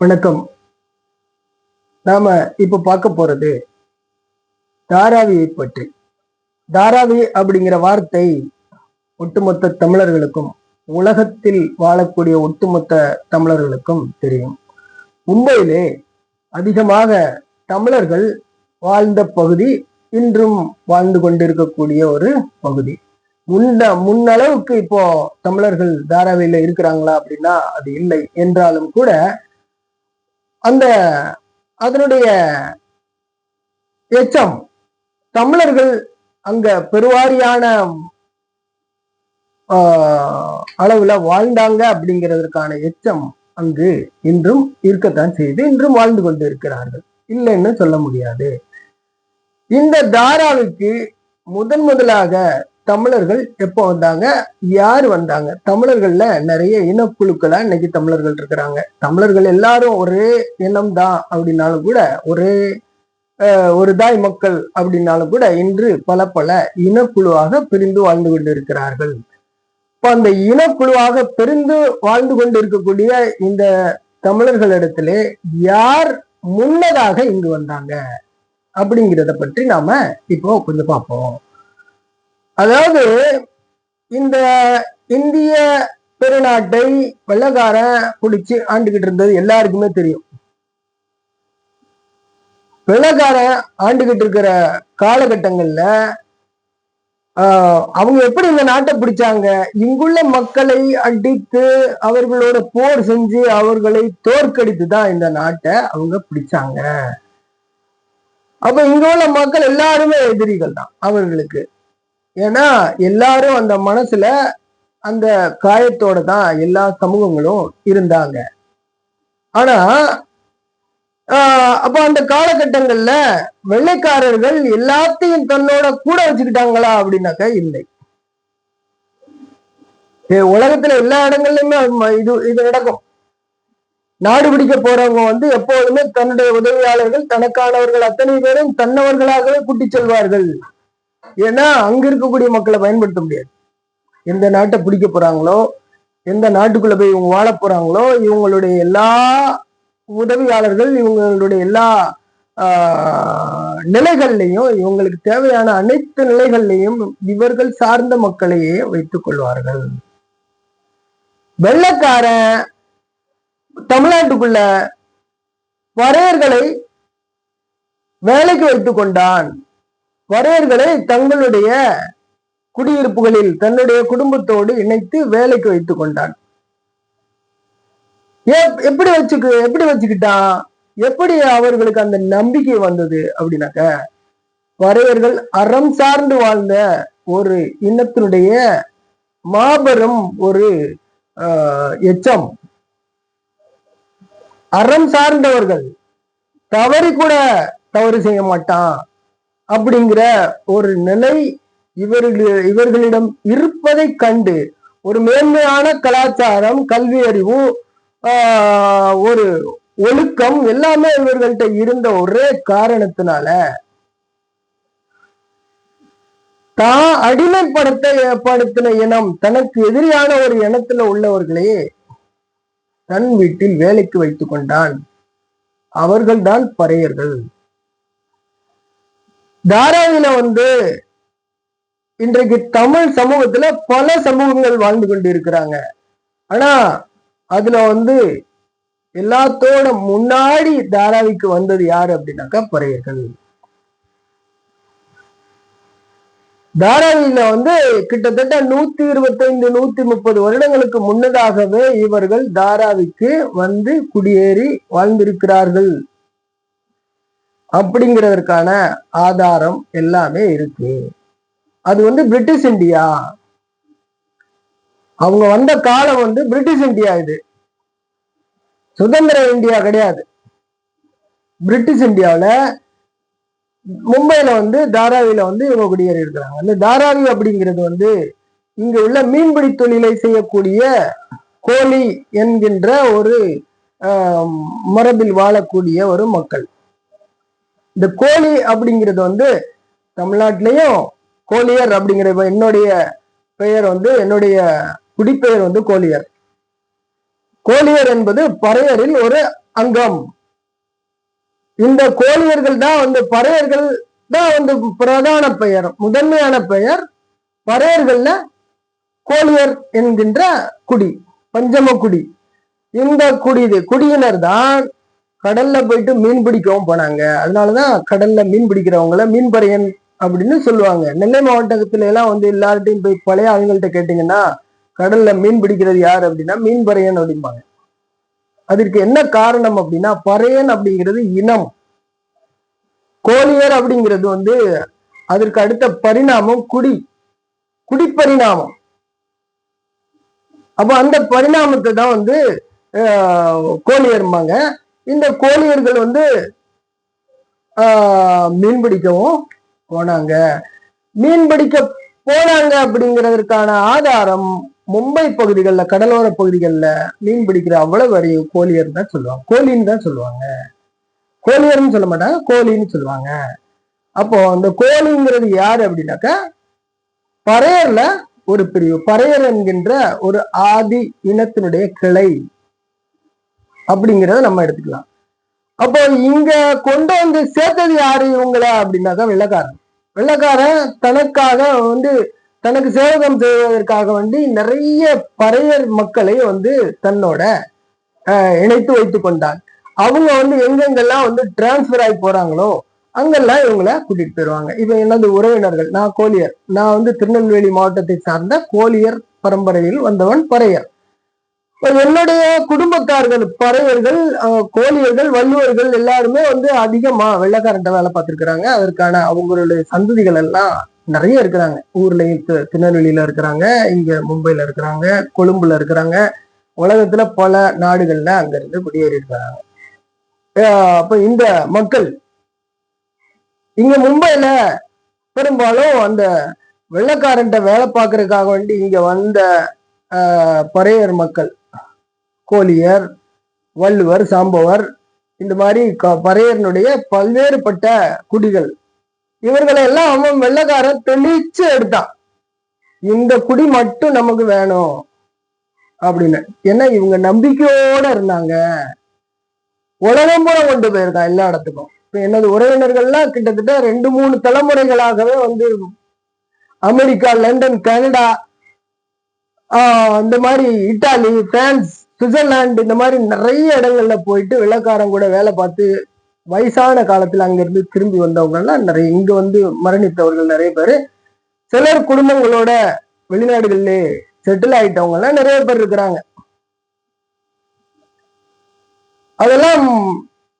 வணக்கம். நாம இப்ப பார்க்க போறது தாராவியை பற்றி. தாராவி அப்படிங்கிற வார்த்தை ஒட்டுமொத்த தமிழர்களுக்கும் உலகத்தில் வாழக்கூடிய ஒட்டுமொத்த தமிழர்களுக்கும் தெரியும். மும்பையிலே அதிகமாக தமிழர்கள் வாழ்ந்த பகுதி இன்றும் வாழ்ந்து கொண்டிருக்கக்கூடிய ஒரு பகுதி. முன்ன முன்னளவுக்கு இப்போ தமிழர்கள் தாராவியில இருக்கிறாங்களா அப்படின்னா அது இல்லை. என்றாலும் கூட அந்த அதனுடைய எச்சம். தமிழர்கள் அங்க பெருவாரியான ஆஹ், அளவுல வாழ்ந்தாங்க அப்படிங்கிறதற்கான எச்சம் அங்கு இன்றும் இருக்கத்தான் செய்து இன்றும் வாழ்ந்து கொண்டு இருக்கிறார்கள் இல்லைன்னு சொல்ல முடியாது. இந்த தாராவுக்கு முதன் முதலாக தமிழர்கள் எப்போ வந்தாங்க? யார் வந்தாங்க? தமிழர்கள்ல நிறைய இனக்குழுக்களா இன்னைக்கு தமிழர்கள் இருக்கிறாங்க. தமிழர்கள் எல்லாரும் ஒரே இனம் தான் அப்படின்னாலும் கூட ஒரே ஒரு தாய் மக்கள் அப்படின்னாலும் கூட இன்று பல பல இனக்குழுவாக பிரிந்து வாழ்ந்து கொண்டு இருக்கிறார்கள் இப்போ அந்த இனக்குழுவாக பிரிந்து வாழ்ந்து கொண்டு இருக்கக்கூடிய இந்த தமிழர்களிடத்திலே யார் முன்னதாக இங்கு வந்தாங்க? அப்படிங்கிறத பற்றி நாம இப்போ கொஞ்சம் பார்ப்போம். அதாவது இந்த இந்திய பெருநாட்டை வெள்ளக்காரன் பிடிச்சு ஆண்டுகிட்டு இருந்தது எல்லாருக்குமே தெரியும். வெள்ளக்காரன் ஆண்டுகிட்டு இருக்கிற காலகட்டங்கள்ல அவங்க எப்படி இந்த நாட்டை பிடிச்சாங்க? இங்குள்ள மக்களை அடித்து அவர்களோட போர் செஞ்சு அவர்களை தோற்கடித்து தான் இந்த நாட்டை அவங்க பிடிச்சாங்க. அப்ப இங்க உள்ள மக்கள் எல்லாருமே எதிரிகள் தான் அவர்களுக்கு. ஏன்னா எல்லாரும் அந்த மனசுல அந்த காயத்தோட தான் எல்லா சமூகங்களும் இருந்தாங்க. ஆனா ஆஹ் அப்ப அந்த காலகட்டங்கள்ல வெள்ளைக்காரர்கள் எல்லாத்தையும் தன்னோட கூட வச்சுக்கிட்டாங்களா அப்படின்னாக்கா இல்லை. ஏ, உலகத்துல எல்லா இடங்கள்லயுமே இது இது நடக்கும். நாடு பிடிக்க போறவங்க வந்து எப்போதுமே தன்னுடைய உதவியாளர்கள் தனக்கானவர்கள் அத்தனை பேரும் தன்னவர்களாகவே கூட்டி செல்வார்கள். ஏன்னா அங்க இருக்கக்கூடிய மக்களை பயன்படுத்த முடியாது. எந்த நாட்டை பிடிக்க போறாங்களோ எந்த நாட்டுக்குள்ள போய் இவங்க வாழ போறாங்களோ இவங்களுடைய எல்லா உதவியாளர்கள் இவங்களுடைய எல்லா நிலைகள்லையும் இவங்களுக்கு தேவையான அனைத்து நிலைகள்லையும் இவர்கள் சார்ந்த மக்களையே வைத்துக் கொள்வார்கள். வெள்ளக்காரன் தமிழ்நாட்டுக்குள்ள வரையர்களை வேலைக்கு வைத்துக் கொண்டான். வரையர்களை தங்களுடைய குடியிருப்புகளில் தன்னுடைய குடும்பத்தோடு இணைத்து வேலைக்கு வைத்துக் கொண்டான். ஏ- எப்படி வச்சுக்கு எப்படி வச்சுக்கிட்டான்? எப்படி அவர்களுக்கு அந்த நம்பிக்கை வந்தது அப்படின்னாக்க வரையர்கள் அறம் சார்ந்து வாழ்ந்த ஒரு இனத்தினுடைய மாபெரும் ஒரு ஆஹ், எச்சம். அறம் சார்ந்தவர்கள் தவறி கூட தவறு செய்ய மாட்டான். அப்படிங்கிற ஒரு நிலை இவர்கள் இவர்களிடம் இருப்பதை கண்டு ஒரு மேன்மையான கலாச்சாரம் கல்வி அறிவு ஆஹ், ஒரு ஒழுக்கம் எல்லாமே இவர்கள்ட்ட இருந்த ஒரே காரணத்தினால தான் அடிமைப்படுத்த படுத்தின இனம் தனக்கு எதிரியான ஒரு இனத்துல உள்ளவர்களே தன் வீட்டில் வேலைக்கு வைத்துக் கொண்டான். அவர்கள்தான் பறையர்கள். தாராவில வந்து இன்றைக்கு தமிழ் சமூகத்துல பல சமூகங்கள் வாழ்ந்து கொண்டு இருக்கிறாங்க ஆனா அதுல வந்து எல்லாத்தோட முன்னாடி தாராவிக்கு வந்தது யாரு அப்படின்னாக்கா பறையர்கள். தாராவியில வந்து கிட்டத்தட்ட நூத்தி இருபத்தைந்து நூத்தி முப்பது வருடங்களுக்கு முன்னதாகவே இவர்கள் தாராவிக்கு வந்து குடியேறி வாழ்ந்திருக்கிறார்கள். அப்படிங்கிறதற்கான ஆதாரம் எல்லாமே இருக்கு. அது வந்து பிரிட்டிஷ் இந்தியா. அவங்க வந்த காலம் வந்து பிரிட்டிஷ் இந்தியா இது. சுதந்திர இந்தியா கிடையாது. பிரிட்டிஷ் இந்தியாவுல மும்பையில் வந்து தாராவில வந்து இவங்க குடியேறி இருக்கிறாங்க அந்த தாராவி அப்படிங்கிறது வந்து இங்கே உள்ள மீன்பிடி தொழிலை செய்யக்கூடிய கோழி என்கின்ற ஒரு மரபில் வாழக்கூடிய ஒரு மக்கள். இந்த கோழி அப்படிங்கிறது வந்து தமிழ்நாட்டிலையும் கோழியர் அப்படிங்கிற என்னுடைய பெயர் வந்து என்னுடைய குடிப்பெயர் வந்து கோழியர். கோழியர் என்பது பறையரில் ஒரு அங்கம். இந்த கோழியர்கள் தான் வந்து பறையர்கள் தான் வந்து பிரதான பெயர் முதன்மையான பெயர் பறையர்கள்ல கோழியர் என்கின்ற குடி பஞ்சம குடி. இந்த குடி குடியினர் தான் கடல்ல போயிட்டு மீன் பிடிக்கவும் போனாங்க. அதனாலதான் கடல்ல மீன் பிடிக்கிறவங்கள மீன்பறையன் அப்படின்னு சொல்லுவாங்க. நெல்லை மாவட்டத்துல எல்லாம் வந்து எல்லார்ட்டையும் போய் பழைய ஆளுங்கள்ட்ட கேட்டீங்கன்னா கடல்ல மீன் பிடிக்கிறது யார் அப்படின்னா மீன்பறையன் அப்படிம்பாங்க. அதற்கு என்ன காரணம் அப்படின்னா பறையன் அப்படிங்கிறது இனம். கோழியர் அப்படிங்கிறது வந்து அதற்கு அடுத்த பரிணாமம் குடி. குடிப்பரிணாமம். அப்ப அந்த பரிணாமத்தை தான் வந்து கோழியர்மாங்க இந்த கோழியர்கள் வந்து மீன் பிடிக்கவும் போனாங்க. மீன் பிடிக்க போனாங்க அப்படிங்கிறதுக்கான ஆதாரம் மும்பை பகுதிகளில் கடலோர பகுதிகளில் மீன் பிடிக்கிற அவ்வளவு வரையும் கோழியர் தான் சொல்லுவாங்க. கோழின்னு தான் சொல்லுவாங்க. கோழியர்னு சொல்ல மாட்டாங்க கோழின்னு சொல்லுவாங்க. அப்போ அந்த கோழிங்கிறது யார் அப்படின்னாக்கா பறையர்ல ஒரு பிரிவு. பறையர் என்கின்ற ஒரு ஆதி இனத்தினுடைய கிளை. அப்படிங்கிறத நம்ம எடுத்துக்கலாம். அப்போ இங்க கொண்டு வந்து சேர்த்தது யாரு? இவங்கள? அப்படின்னாக்கா வெள்ளக்காரன். வெள்ளக்காரன் தனக்காக வந்து தனக்கு சேவகம் செய்வதற்காக வந்து நிறைய பறையர் மக்களை வந்து தன்னோட இணைத்து வைத்து கொண்டான். அவங்க வந்து எங்கெங்கெல்லாம் வந்து டிரான்ஸ்ஃபர் ஆகி போறாங்களோ அங்கெல்லாம் இவங்கள கூட்டிட்டு போயிருவாங்க. இப்ப எனது உறவினர்கள். நான் கோலியர் நான் வந்து திருநெல்வேலி மாவட்டத்தை சார்ந்த கோலியர் பரம்பரையில் வந்தவன் பறையர். என்னுடைய குடும்பத்தார்கள் பறையர்கள் அஹ், வள்ளுவர்கள் எல்லாருமே வந்து அதிகமா வெள்ளக்காரன்ட்ட வேலை பார்த்துருக்குறாங்க. அதற்கான அவங்களுடைய சந்ததிகள் எல்லாம் நிறைய இருக்கிறாங்க. ஊர்லயும் தி- திருநெல்வேலியில இருக்கிறாங்க இங்க மும்பைல இருக்கிறாங்க கொழும்புல இருக்கிறாங்க. உலகத்துல பல நாடுகள்ல அங்க இருந்து குடியேறி இருக்கிறாங்க அப்ப இந்த மக்கள் இங்க மும்பைல பெரும்பாலும் அந்த வெள்ளக்காரன்ட்ட வேலை பார்க்கறதுக்காக வேண்டி இங்க வந்த பறையர் மக்கள் கோலியர் வள்ளுவர் சாம்பவர் இந்த மாதிரி க- பறையர்னுடைய பல்வேறுபட்ட குடிகள். இவர்களை எல்லாம் அவன் வெள்ளக்காரன் தெளிச்சு எடுத்தான். இந்த குடி மட்டும் நமக்கு வேணும் அப்படின்னு. ஏன்னா இவங்க நம்பிக்கையோட இருந்தாங்க. உலகம் பூரா கொண்டு போயிருக்கான் எல்லா இடத்துக்கும். இப்ப எனது உறவினர்கள்லாம் கிட்டத்தட்ட ரெண்டு மூணு தலைமுறைகளாகவே வந்து அமெரிக்கா லண்டன் கனடா ஆஹ் இந்த மாதிரி இட்டாலி பிரான்ஸ் சுவிட்சர்லாந்து இந்த மாதிரி நிறைய இடங்கள்ல போயிட்டு வெள்ளக்காரன் கூட வேலை பார்த்து வயசான காலத்துல அங்கிருந்து திரும்பி வந்தவங்கலாம் நிறைய இங்க வந்து மரணித்தவர்கள் நிறைய பேர். சிலர் குடும்பங்களோட வெளிநாடுகள்ல செட்டில் ஆயிட்டவங்கலாம் நிறைய பேர் இருக்கிறாங்க. அதெல்லாம்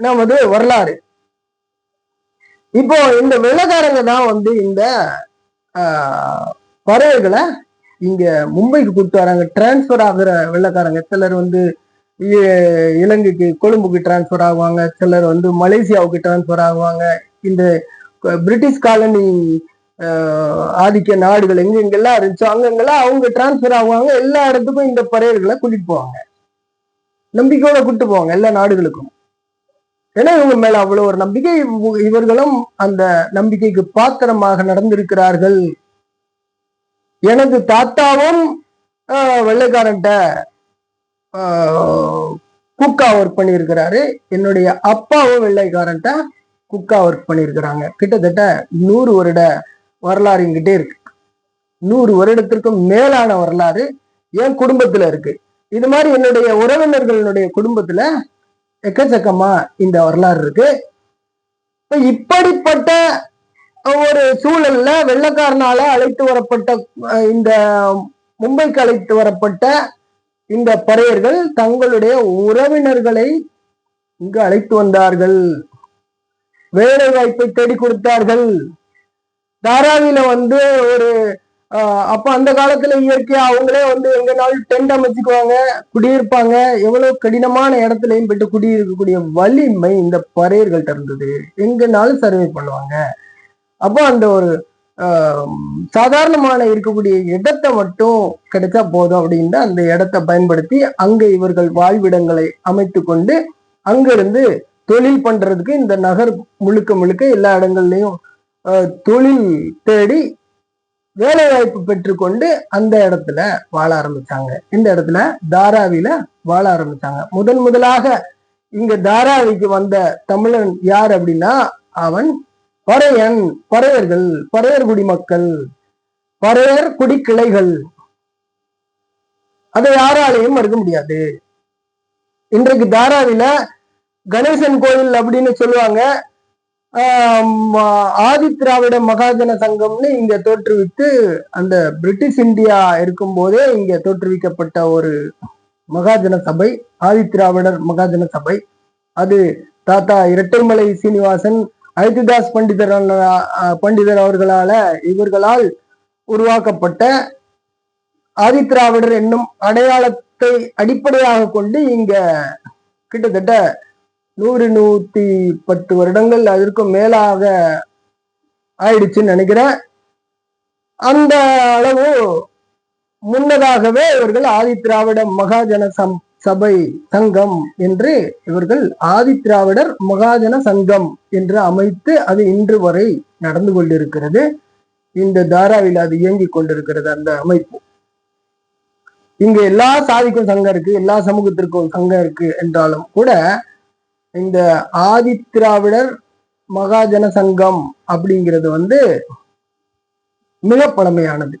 நமது வரலாறு. இப்போ இந்த வெள்ளக்காரங்க தான் வந்து இந்த பறவைகளை இங்க மும்பைக்கு கூப்பிட்டு வராங்க. டிரான்ஸ்ஃபர் ஆகுற வெள்ளக்காரங்க. சிலர் வந்து இலங்கைக்கு கொழும்புக்கு டிரான்ஸ்ஃபர் ஆகுவாங்க. சிலர் வந்து மலேசியாவுக்கு டிரான்ஸ்ஃபர் ஆகுவாங்க. இந்த பிரிட்டிஷ் காலனி ஆதிக்க நாடுகள் எங்கெங்கெல்லாம் இருந்துச்சோ. அங்கங்கெல்லாம் அவங்க டிரான்ஸ்ஃபர் ஆகுவாங்க. எல்லா இடத்துக்கும் இந்த பறையர்களை கூட்டிட்டு போவாங்க. நம்பிக்கையோட கூப்பிட்டு போவாங்க எல்லா நாடுகளுக்கும். ஏன்னா இவங்க மேல அவ்வளவு ஒரு நம்பிக்கை. இவர்களும் அந்த நம்பிக்கைக்கு பாத்திரமாக நடந்திருக்கிறார்கள். எனது தாத்தாவும் வெள்ளைக்காரன்ட்ட குக்கா ஒர்க் பண்ணியிருக்கிறாரு. என்னுடைய அப்பாவும் வெள்ளைக்காரன்ட்ட குக்கா ஒர்க் பண்ணியிருக்கிறாங்க. கிட்டத்தட்ட நூறு வருட வரலாறு என்கிட்டே இருக்கு. நூறு வருடத்திற்கும் மேலான வரலாறு என் குடும்பத்துல இருக்கு. இது மாதிரி என்னுடைய உறவினர்களுடைய குடும்பத்துல எக்கச்சக்கமா இந்த வரலாறு இருக்கு. இப்படிப்பட்ட ஒரு சூழல்ல வெள்ளக்காரனால அழைத்து வரப்பட்ட இந்த மும்பைக்கு அழைத்து வரப்பட்ட இந்த பறையர்கள் தங்களுடைய உறவினர்களை இங்கு அழைத்து வந்தார்கள். வேலை வாய்ப்பை தேடி கொடுத்தார்கள். தாராவில வந்து ஒரு அப்ப அந்த காலத்துல இயற்கையா அவங்களே வந்து எங்கனாலும் டென்ட் அமைச்சுக்குவாங்க குடியிருப்பாங்க. எவ்வளவு கடினமான இடத்துலயும் போயிட்டு குடியிருக்கக்கூடிய வலிமை இந்த பறையர்கள்ட்ட இருந்தது. எங்கனாலும் சர்வே பண்ணுவாங்க. அப்போ அந்த ஒரு சாதாரணமான இருக்கக்கூடிய இடத்தை மட்டும் கிடைச்சா போதும் அப்படின்னு அந்த இடத்தை பயன்படுத்தி அங்க இவர்கள் வாழ்விடங்களை அமைத்து கொண்டு அங்கிருந்து தொழில் பண்றதுக்கு இந்த நகர் முழுக்க முழுக்க எல்லா இடங்கள்லையும் தொழில் தேடி வேலை வாய்ப்பு பெற்றுக்கொண்டு அந்த இடத்துல வாழ ஆரம்பிச்சாங்க. இந்த இடத்துல தாராவில வாழ ஆரம்பிச்சாங்க. முதன் முதலாக இங்க தாராவிக்கு வந்த தமிழன் யார் அப்படின்னா அவன் பறையன் பறையர்கள் பறையர் குடிமக்கள் பறையர் குடிக்கிளைகள் அதை யாராலையும் மறுக்க முடியாது. இன்றைக்கு தாராவில கணேசன் கோயில் அப்படின்னு சொல்லுவாங்க. ஆம், ஆதி திராவிட மகாஜன சங்கம்னு இங்க தோற்றுவித்து அந்த பிரிட்டிஷ் இந்தியா இருக்கும் போதே இங்க தோற்றுவிக்கப்பட்ட ஒரு மகாஜன சபை ஆதி திராவிடர் மகாஜன சபை. அது தாத்தா இரட்டைமலை சீனிவாசன் அயோத்திதாஸ் பண்டிதர் பண்டிதர் அவர்களால இவர்களால் உருவாக்கப்பட்ட ஆதித்ராவிடர் என்னும் அடையாளத்தை அடிப்படையாக கொண்டு இங்க கிட்டத்தட்ட நூறு நூத்தி பத்து வருடங்கள் அதற்கும் மேலாக ஆயிடுச்சுன்னு நினைக்கிறேன். அந்த அளவு முன்னதாகவே இவர்கள் ஆதித்ராவிட மகாஜன சம் சபை சங்கம் என்று இவர்கள் ஆதித்ராவிடர் மகாஜன சங்கம் என்று அமைத்து அது இன்று வரை நடந்து கொண்டிருக்கிறது. இந்த தாராவில் அது இயங்கிக் கொண்டிருக்கிறது அந்த அமைப்பு. இங்க எல்லா சாதிக்கும் சங்கம் இருக்கு எல்லா சமூகத்திற்கும் சங்கம் இருக்கு என்றாலும் கூட இந்த ஆதித்திராவிடர் மகாஜன சங்கம் அப்படிங்கிறது வந்து மிக பழமையானது